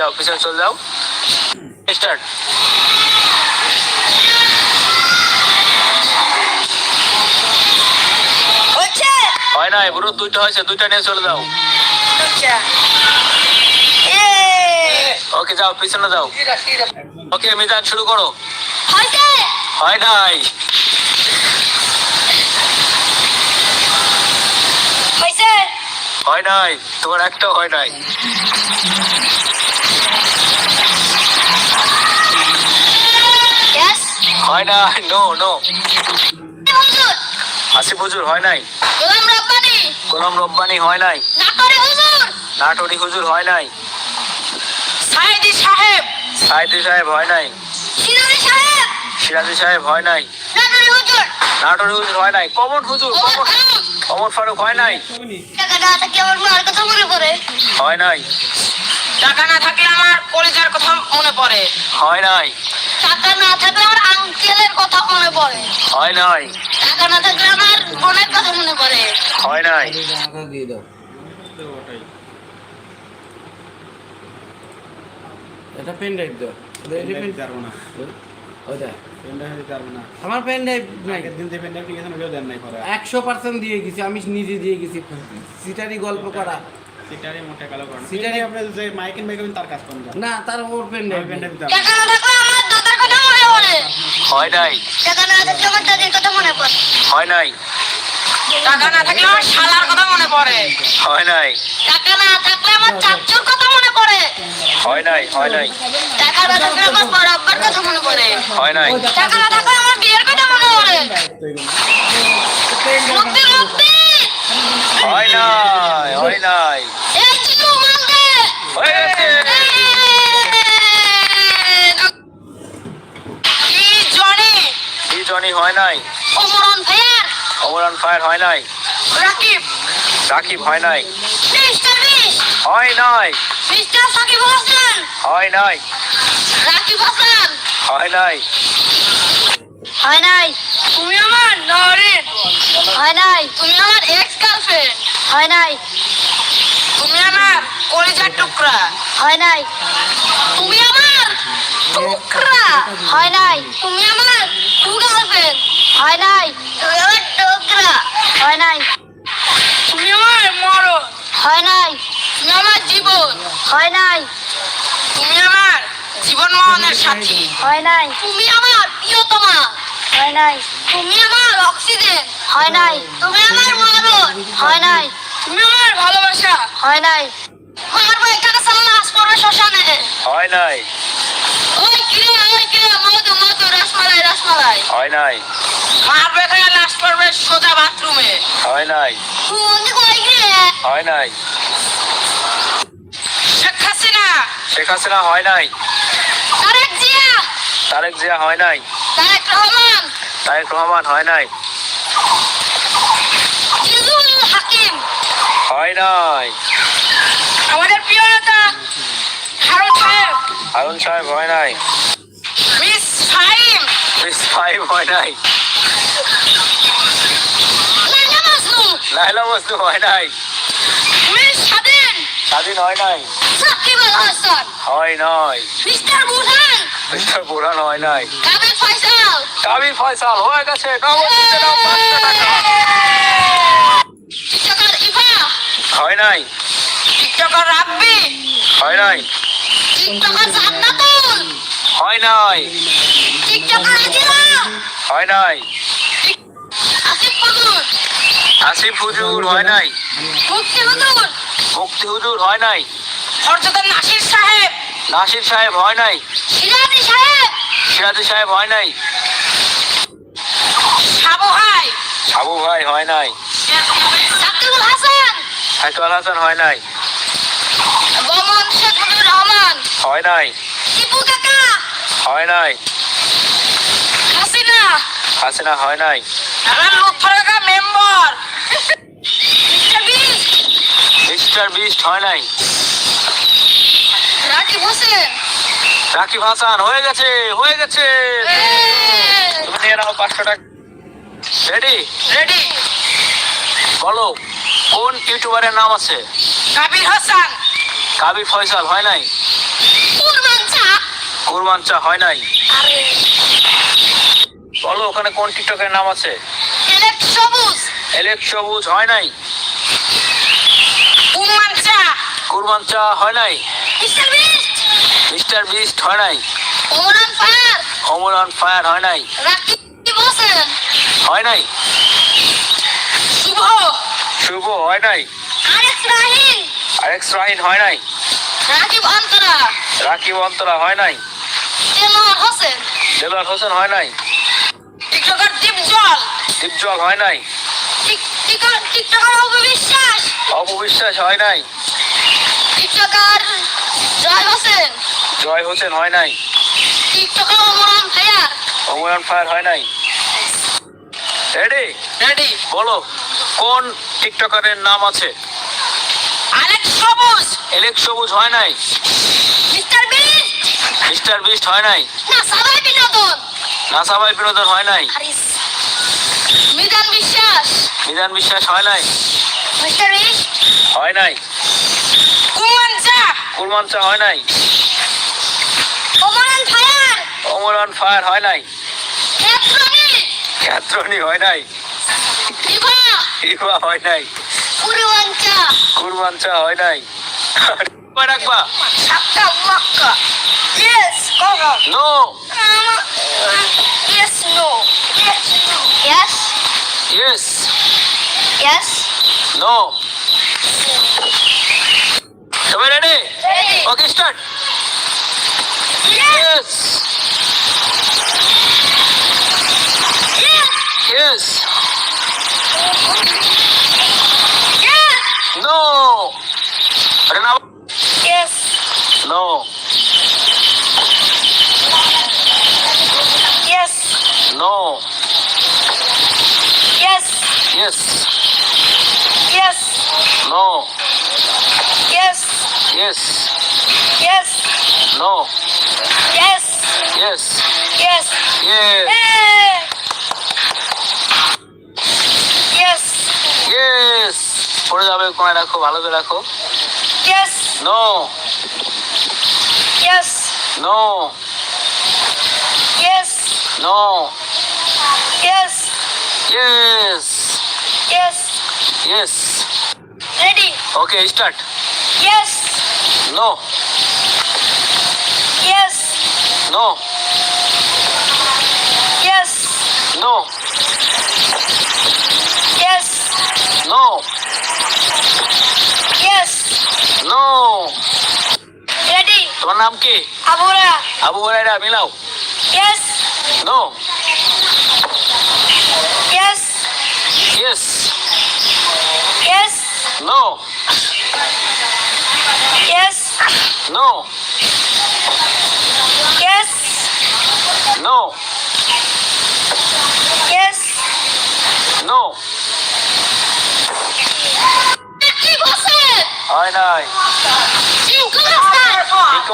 যাও পিছনে চলে যাও। স্টার্ট হয় নাই পুরো দুইটা হয়েছে দুইটা নিয়ে চলে যাও। ওকে যাও পিছনে যাও। ওকে মিজান শুরু করো। হয় নাই। হয় নাই তোমার একটাও হয় নাই। হয় নাই নো নো হুজুর? আসিফ হুজুর হয় নাই। গোলাম রব্বানি? গোলাম রব্বানি হয় নাই। নাটোরে হুজুর? নাটোরি হুজুর হয় নাই। সাইদি সাহেব। সাইদি সাহেব হয় নাই। সিরাজি সাহেব? সিরাজি সাহেব হয় নাই। নাটোরে হুজুর? নাটোরি হুজুর হয় নাই। কমন হুজুর কমন ফারুক। ফারুক হয় নাই। টাকা না থাকে আমার মার কথা মনে পড়ে। হয় নাই। টাকা না থাকলে আমার কলেজের কথা মনে পড়ে। হয় নাই। টাকা না থাকলে আমার আঙ্কেলের কথা মনে পড়ে। হয় নাই। টাকা না থাকলে আমার বোনের কথা মনে পড়ে। হয় নাই। টাকা দিয়ে দাও। এটা পেন ড্রাইভ দাও এটা পেন পারব না ওটা পেনড্রাইভ দিতে পারব না। আমার পেন ড্রাইভ নাই। আগের দিন যে পেনড্রাইভ নিয়ে গেছেন ওটাও দেন নাই পরে। একশো পার্সেন্ট দিয়ে গেছি আমি নিজে দিয়ে গেছি। সিটারি গল্প করা। সিটারে মোটা কালো করেন সিটারে- সিটারে আপনি যে মাইকেন মাইকেন তার কাজ করেন না তার ওর পেন আমি ড্রাইভ হয় নাই। টাকা না থাকলে আমার দাদির কথা মনে পড়ে। হয় নাই। টাকা না থাকলে আমার শালার কথা মনে পড়ে। হয় নাই। টাকা না থাকলে আমার চাচুর কথা মনে পড়ে। হয় নাই হয় নাই। টাকা না থাকলে আমার বড় আব্বার কথা মনে পড়ে। হয় নাই। টাকা না থাকলে আমার বিয়ের কথা মনে পড়ে। মুক্তি মুক্তি হয় নাই হয় নাই এই চিকু মালদে হয়ে গেছে কি জনি কি হয় নাই ওমরন ভাইয়ার অমরান ফায়ার হয় নাই রাকিব রাকিব হয় নাই মিস্টার বিশ হয় নাই মিস্টার সাকিব হাসান হয় নাই রাকিব হাসান হয় নাই হয় নাই তুমি আমার নরিন হয় নাই তুমি আমার এক্স গার্লফ্রেন্ড হয় নাই তুমি আমার কলেজের টুকরা হয় নাই তুমি আমার টুকরা হয় নাই তুমি আমার হয় নাই তুমি আমার টুকরা হয় নাই তুমি আমার মরণ হয় নাই তুমি আমার জীবন হয় নাই তুমি আমার জীবন মরণের সাথী হয় নাই তুমি আমার প্রিয়তমা হয় নাই তুমি আমার অক্সিজেন হয় নাই তুমি আমার মরণ হয় নাই তুমি আমার ভালোবাসা হয় নাই মারবো এখানে সালা পড়বে শ্মশানে হয় নাই হয় নাই। মারবে এখানে লাশ পড়বে সোজা বাথরুমে। হয় নাই। হয় নাই। শেখ হাসিনা। শেখ হাসিনা হয় নাই। তারেক জিয়া। তারেক জিয়া হয় নাই। তারেক রহমান। তারেক রহমান হয় নাই। জিজুল হাকিম। হয় নাই। আমাদের প্রিয় নেতা সাহেব হারুন সাহেব হয় নাই। মিস ফাহিম। মিস ফাইভ হয় নাই। লাইলা মাজনু লাইলা মজনু হয় নাই। মিস স্বাধীন। স্বাধীন হয় নাই। সাকিব আল হাসান। হয় নাই। মিস্টার বুরহান। মিস্টার বুরহান হয় নাই। কাবিল ফয়সাল। কাবিল ফয়সাল হয়ে গেছে। পাঁচশো টাকা। টিকটকার হয় নাই। টিকটকার রাব্বি। হয় নাই। টিকটকার জান্নাতুল। হয় নাই। টিকটকার আজিরা হয় নাই। আসিফ হুজুর। আসিফ হুজুর হয় নাই। মুক্তি হুজুর। মুক্তি হুজুর হয় নাই। হরজত নাসির সাহেব। নাসির সাহেব হয় নাই। সিরাজি সাহেব। সিরাজি সাহেব হয় নাই। সাবু ভাই। সাবু ভাই হয় নাই। সাকিবুল হাসান। সাইকুল হাসান হয় নাই। বমন শেখ মুজিবুর রহমান। হয় নাই। টিপু কাকা। হয় নাই। হাসিনা। হাসিনা হয় নাই। আমার লুৎফর মেম্বার। Mister Beast. হয় নাই। রাকিব হোসেন। রাকিব হাসান হয়ে গেছে হয়ে গেছে। তুমি নিয়ে নাও পাঁচশো টাকা রেডি রেডি বলো কোন ইউটিউবারের নাম আছে? কাবির হাসান। কাবি ফয়সাল হয় নাই? কুরবাঞ্চা হয় নাই? বলো ওখানে কোন টিকটকের নাম আছে? এলেক সবুজ। হয় নাই? কুমাঞ্চা কুরবাঞ্চা হয় নাই? Mister Beast. হয় নাই? Omran fire. Omor on fire হয় নাই? হয় নাই? শুভ। শুভ হয় নাই? আরেক রাহিন হয় নাই? রাকিব অন্তরা। রাকিব অন্তরা হয় নাই? তেলোয়ার হোসেন। দেলার হোসেন হয় নাই? টিকটকার দীপজল। দীপজল হয় নাই? Tick- tick- TikToker Apu Biswas. অপবিশ্বাস হয় নাই? টিকটকার জয় হোসেন। জয় হোসেন হয় নাই? TikToker Omran fire. Omor on fire হয় নাই? রেডি রেডি বলো কোন টিকটকারের নাম আছে? আরেক সবুজ এলেক সবুজ হয় নাই। মিস্টার বিস্ট মিস্টার বিস্ট হয় নাই। না সবাই বিনোদন। নাসাবাই বিনোদন হয় নাই। মিজান বিশ্বাস। মিজান বিশ্বাস হয় নাই। মিস্টার বিস্ট হয় নাই। কুমাঞ্চা কুরমাঞ্চা হয় নাই। ওমরান ফায়ার। অন ফায়ার হয় নাই। ক্ষেত্রনি। ক্ষেত্রনি হয় নাই। বিভা ইবা হয় নাই। পুরুয়াঞ্চা কুরমাঞ্চা হয় নাই। কয় রাখবা। সাক্কা মাক্কা। Yes কগা no yes no yes yes yes no সবাই ready okay start yes yes No. Renavo. Yes. No. Yes. No. Yes. Yes. Yes. No. Yes. Yes. Yes. No. Yes. Yes. Yes. Yes. yes. পড়ে যাবে কোনায় রাখো ভালো করে রাখো। Yes no yes no yes no yes yes yes yes ready okay start yes no yes no yes no Yes. No. Ready. তোমার নাম কি Abu Hurairah Abu Hurairah Yes. No. Yes. Yes. Yes. No. Yes. No.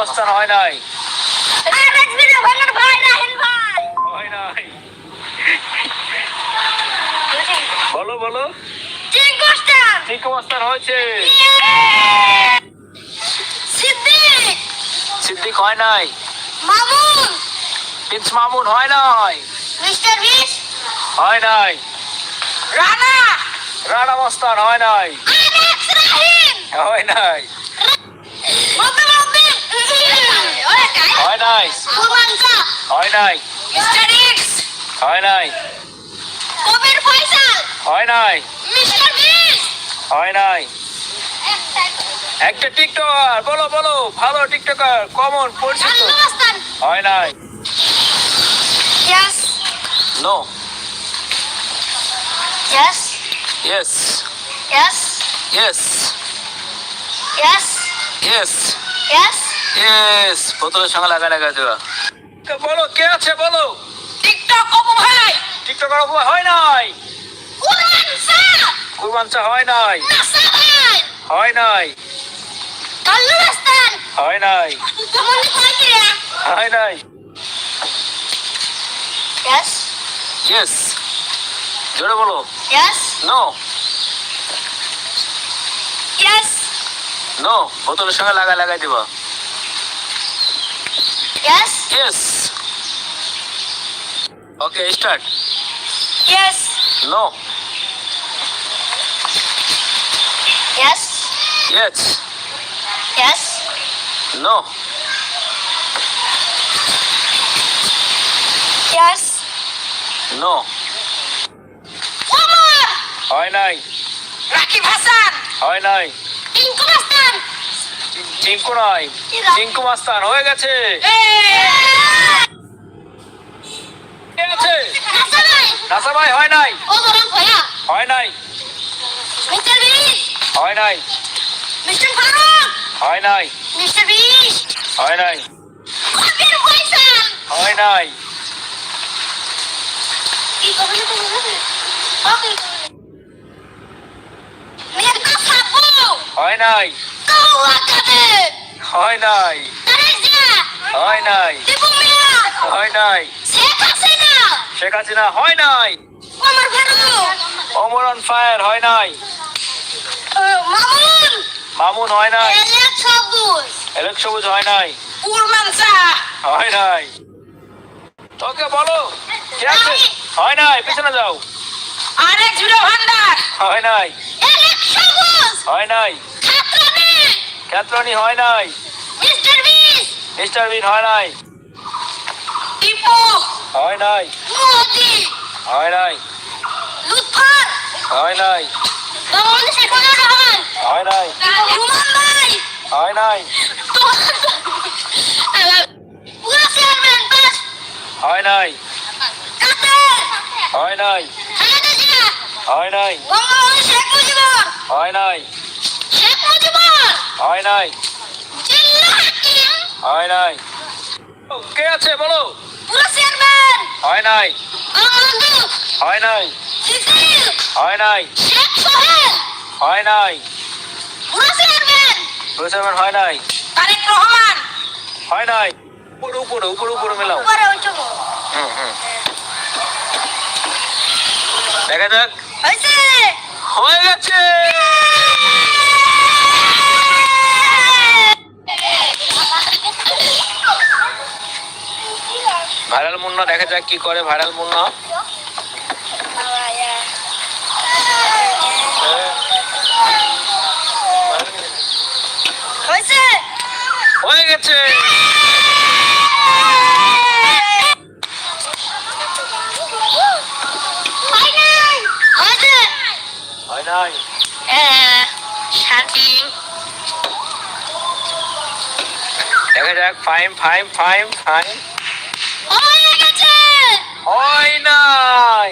অবস্থান হয় নাই। হয় বলো বলো। ঠিক অবস্থান হয়েছে। সিদ্দিক সিদ্দিক হয় নাই। মামুন প্রিন্স মামুন হয় নাই। মিস্টার বিশ হয় নাই। রানা। রানা মস্তান হয় নাই। হয় নাই। হয় নাই হয় নাই হয় নাই হয় নাই হয় নাই একটা টিকটকার বলো বলো ভালো টিকটকার কমন পরিচিত হয় নাই Yes. No. Yes. Yes. Yes. Yes. Yes. Yes. Yes. Yes বোতলের সঙ্গে লাগা লাগা দেওয়া বলো কে আছে বলো? টিকটক অপু ভাই টিকটকার উপর হয় নাই। কুরবাঞ্চা হয় নাই। হয় নাই। হয় নাই। হয় নাই। ইয়েস ইয়েস জোরে বলো। ইয়েস নো ইয়েস নো বোতলের সঙ্গে লাগা লাগাই দিবা। Yes? Yes. Okay, start. Yes. No. Yes. Yes. Yes. No. Yes. No. One more. Hi, nine. Rakim Hassan. Hi, nine. Tinku নয়। টিঙ্কু মাস্তান, হয়ে গেছে। হয় নাই। হয় নাই। হয় নাই। হয় নাই। হয় নাই। হয় নাই। হয় নাই হয় নাই হয় নাই হয় নাই শেখ হাসিনা হয় নাই অমর অন ফায়ার হয় নাই মামুন হয় নাই এলেক সবুজ হয় নাই হয় নাই ওকে বলো কে আছে হয় নাই পিছনে যাও আরেক জুড়ে ভান্ডার হয় নাই এলিয়াস সবুজ হয় নাই ক্যাথরনি হয় নাই মিস্টার বিন হয় নাই টিপু হয় নাই হয় নাই হয় নাই হয় নাই রুমান ভাই হয় নাই হয় নাই হয় নাই হয় নাই হয় নাই। হয় নাই। হয় নাই। কে আছে বলো? হয় নাই। হয় নাই। হয় নাই। হয় নাই। হয় নাই। হয় নাই। উপরে উপরে উপরে উপরে মেলাও। হুম হুম। দেখা যাক। হয়ে গেছে। ভাইরাল মুন্না দেখা যাক কি করে ভাইরাল মুন্না। হয়ে গেছে। হয় নাই হয় শান্তি। দেখা যাক ফাইম ফাইম ফাইম ফাইম। হয় নাই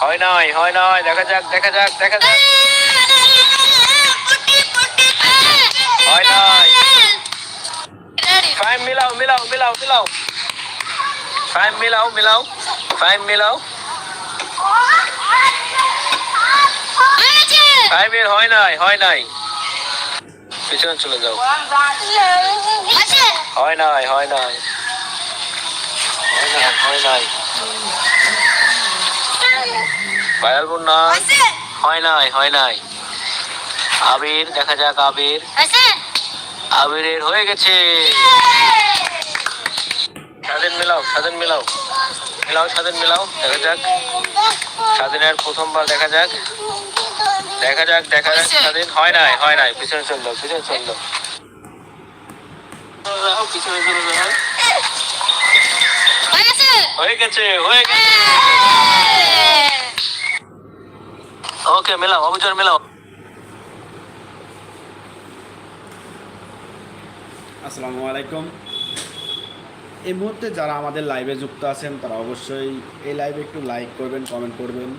হয় নাই হয় নাই দেখা যাক দেখা যাক দেখা যাক হয় নাই ফাইম মিলাও মিলাও মিলাও মিলাও ফাইম মিলাও মিলাও ফাইম মিলাও হয়েছে ফাইমের হয় নাই হয় নাই পিছনে চলে যাও। হয় নাই হয় নাই। হয় নাই হয় নাই। ভাইরাল হয় নাই হয় নাই। আবির দেখা যাক আবির। আবিরের হয়ে গেছে। স্বাধীন মিলাও স্বাধীন মিলাও। মিলাও স্বাধীন মিলাও দেখা যাক। স্বাধীনের প্রথমবার দেখা যাক। দেখা যাক দেখা যাক স্বাধীন। হয় নাই হয় নাই পিছনে চল যাও পিছনে চল যাও যাও, পিছনে চলে যাও হয়ে গেছে হয়ে গেছে। ওকে মেলাও অভিযোগ মেলাও। আসসালামু আলাইকুম। এই মুহূর্তে যারা আমাদের লাইভে যুক্ত আছেন তারা অবশ্যই এই লাইভে একটু লাইক করবেন কমেন্ট করবেন।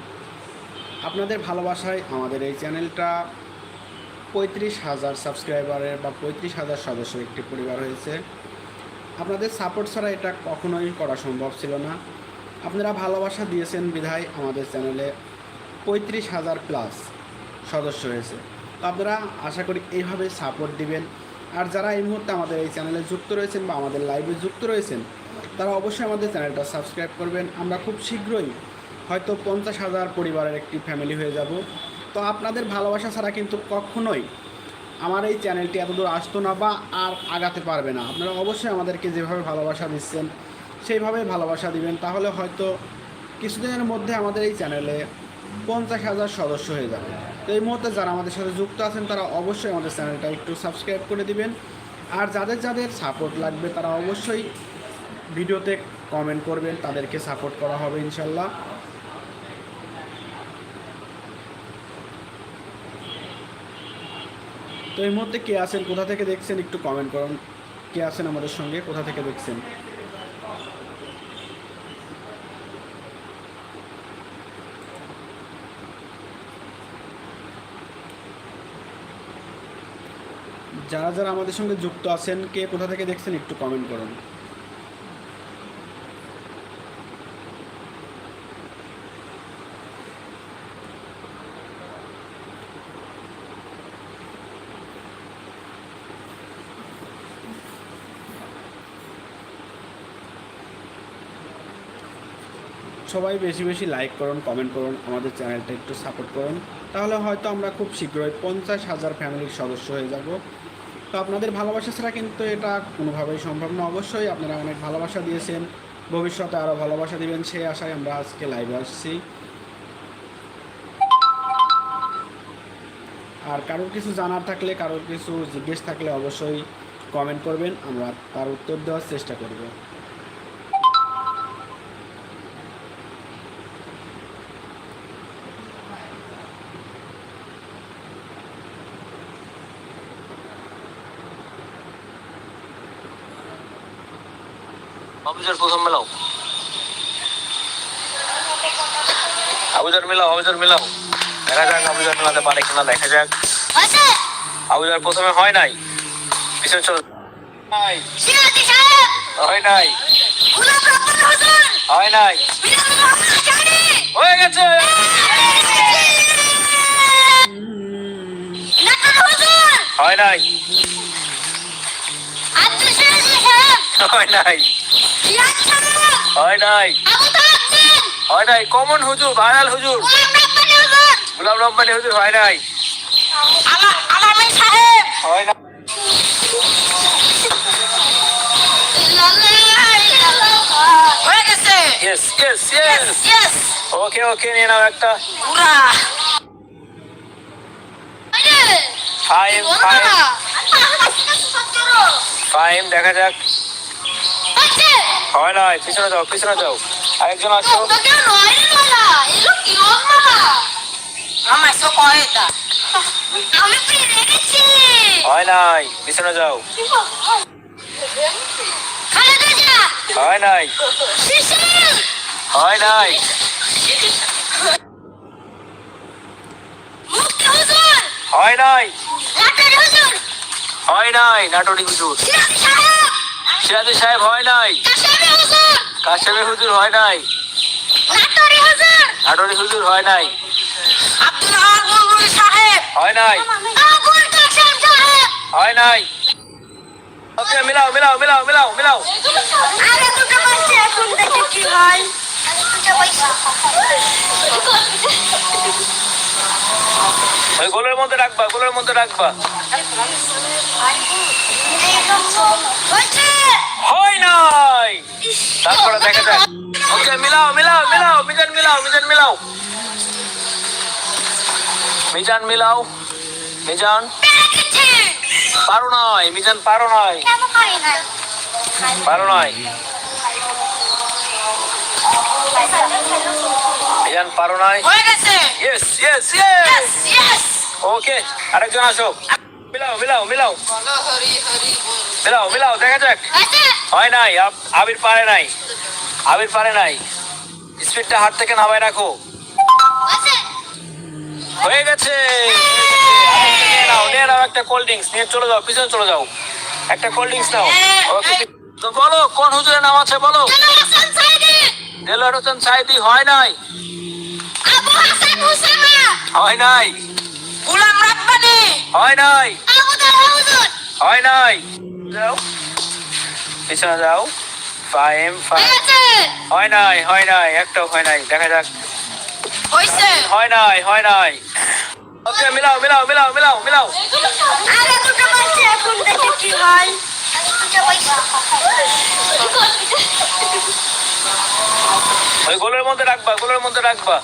আপনাদের ভালোবাসায় আমাদের এই চ্যানেলটা পঁয়ত্রিশ হাজার সাবস্ক্রাইবারের বা পঁয়ত্রিশ হাজার সদস্য একটি পরিবার হয়েছে। আপনাদের সাপোর্ট ছাড়া এটা কখনোই করা সম্ভব ছিল না। আপনারা ভালোবাসা দিয়েছেন বিধায় আমাদের চ্যানেলে পঁয়ত্রিশ হাজার প্লাস সদস্য হয়েছে। তো আপনারা আশা করি এইভাবে সাপোর্ট দিবেন। আর যারা এই মুহূর্তে আমাদের এই চ্যানেলে যুক্ত রয়েছেন বা আমাদের লাইভে যুক্ত রয়েছেন, তারা অবশ্যই আমাদের চ্যানেলটা সাবস্ক্রাইব করবেন। আমরা খুব শীঘ্রই হয়তো পঞ্চাশ হাজার পরিবারের একটি ফ্যামিলি হয়ে যাব। তো আপনাদের ভালোবাসা ছাড়া কিন্তু কখনোই আমার এই চ্যানেলটি এতদূর আসতো না বা আর আগাতে পারবে না। আপনারা অবশ্যই আমাদেরকে যেভাবে ভালোবাসা দিচ্ছেন, সেইভাবেই ভালোবাসা দিবেন। তাহলে হয়তো কিছুদিনের মধ্যে আমাদের এই চ্যানেলে পঞ্চাশ হাজার সদস্য হয়ে যাবে। তো এই মুহূর্তে যারা আমাদের সাথে যুক্ত আছেন, তারা অবশ্যই আমাদের চ্যানেলটা একটু সাবস্ক্রাইব করে দিবেন। আর যাদের যাদের সাপোর্ট লাগবে, তারা অবশ্যই ভিডিওতে কমেন্ট করবেন। তাদেরকে সাপোর্ট করা হবে ইনশাল্লাহ। তো এই মুহূর্তে কে আছেন? কোথা থেকে দেখছেন? একটু কমেন্ট করুন। কে আছেন আমাদের সঙ্গে? কোথা থেকে দেখছেন? যারা যারা আমাদের সঙ্গে যুক্ত আছেন, কে কোথা থেকে দেখছেন? একটু কমেন্ট করুন। সবাই বেশি বেশি লাইক করুন কমেন্ট করুন, আমাদের চ্যানেলটা একটু সাপোর্ট করুন। তাহলে হয়তো আমরা খুব শীঘ্রই পঞ্চাশ হাজার ফ্যামিলির সদস্য হয়ে যাব। তো আপনাদের ভালোবাসা ছাড়া কিন্তু এটা কোনোভাবেই সম্ভব না। অবশ্যই আপনারা অনেক ভালোবাসা দিয়েছেন। ভবিষ্যতে আরও ভালোবাসা দিবেন সেই আশায় আমরা আজকে লাইভে আসছি। আর কারোর কিছু জানার থাকলে, কারোর কিছু জিজ্ঞেস থাকলে অবশ্যই কমেন্ট করবেন। আমরা তার উত্তর দেওয়ার চেষ্টা করব। আবুজার প্রথম মেলাও। আবুজার মেলাও আবুজার মেলাও। দেখা যাক আবুজার মেলাতে পারে কিনা দেখা যাক। আবুজার প্রথমে হয় নাই। পিছনে চলো। হয় নাই। হয় নাই। হয়ে গেছে। হয় নাই। হয় নাই। হয় নাই। হয় নাই। কমন হুজুর ভাইরাল হুজুর। গুলাম রব্বানি হুজুর হয় নাই। হয় না। ওকে ওকে নিয়ে নাও একটা। পুরা ফাইভ ফাইভ দেখা যাক। হয় নাই পিছনে যাও পিছনে যাও। আরেকজন আসো। সো কয় এটা। আমি পেরে গেছি। হয় নাই পিছনে যাও। হয় নাই। হয় নাই। হয় নাই। হয় নাই নাটোরি হুজুর। সিরাজি সাহেব হয় নাই। কাশাবি হুজুর। হয় নাই। লাটারি হুজুর। হয় নাই। হয় নাই। কাশেম হয় নাই। ওকে মিলাও মিলাও মিলাও মিলাও মিলাও। আরে দুটো পাইছে এখন দেখে কি হয়? ওই গোলের মধ্যে রাখবা গোলের মধ্যে রাখবা। হয় নাই। তারপরে দেখা যাক ওকে মিলাও মিলাও মিলাও মিজান মিলাও মিজান মিলাও। মিজান মিলাও মিজান। পেরে নাই মিজান পারো কেন পারি নাই। মিজান পারো yes yes yes yes okay আরেকজন আসো। মিলাও মিলাও মিলাও। মিলাও মিলাও দেখা যাক। হয় নাই আবির পারে নাই। আবির পারে নাই। স্পিডটা হাত থেকে নামায় রাখো। হয়ে গেছে নিয়ে নাও নিয়ে নাও একটা কোল্ড ড্রিঙ্কস নিয়ে চলে যাও পিছনে চলে যাও। একটা কোল্ড ড্রিঙ্কস নাও। তো বলো কোন হুজুরের নাম আছে বলো। দেলোয়ার হোসেন সাইদি হয় নাই। হয় নাই। গুলাম রাব্বানি হয় নাই। হয় নাই। যাও। পিছনে যাও। ফাইম ফাইম হয় নাই হয় নাই একটাও হয় নাই। দেখা যাক। হইছে। হয় নাই হয় নাই। ওকে মিলাও মিলাও মিলাও মিলাও মিলাও। আগে দুটো পাইছি এখন দেখি কি হয়। ওই গোলের মধ্যে রাখবা গোলের মধ্যে রাখবা।